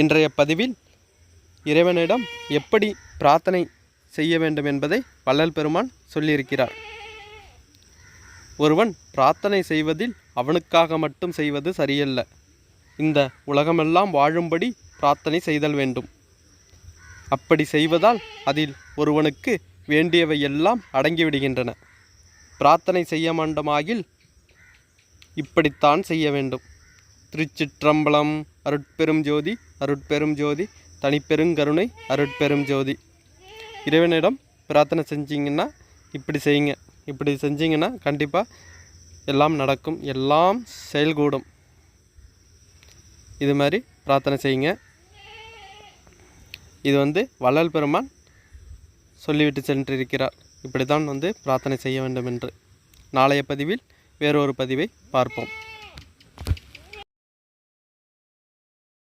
இன்றைய பதிவில் இறைவனிடம் எப்படி பிரார்த்தனை செய்ய வேண்டும் என்பதை வள்ளல் பெருமான் சொல்லியிருக்கிறார். ஒருவன் பிரார்த்தனை செய்வதில் அவனுக்காக மட்டும் செய்வது சரியல்ல. இந்த உலகமெல்லாம் வாழும்படி பிரார்த்தனை செய்தல் வேண்டும். அப்படி செய்வதால் அதில் ஒருவனுக்கு வேண்டியவை எல்லாம் அடங்கிவிடுகின்றன. பிரார்த்தனை செய்ய மாண்டமாகில் இப்படித்தான் செய்ய வேண்டும். திருச்சிற்றம்பலம் அருட்பெரும் ஜோதி அருட்பெரும் ஜோதி தனிப்பெருங்கருணை அருட்பெரும் ஜோதி. இறைவனிடம் பிரார்த்தனை செஞ்சிங்கன்னா இப்படி செய்யுங்க. இப்படி செஞ்சிங்கன்னா கண்டிப்பாக எல்லாம் நடக்கும். எல்லாம் செயல்கூடும். இது மாதிரி பிரார்த்தனை செய்யுங்க. இது வந்து வள்ளல் பெருமான் சொல்லிவிட்டு சென்றிருக்கிறார். இப்படி தான் வந்து பிரார்த்தனை செய்ய வேண்டும் என்று நாளைய பதிவில் வேறொரு பதிவை பார்ப்போம்.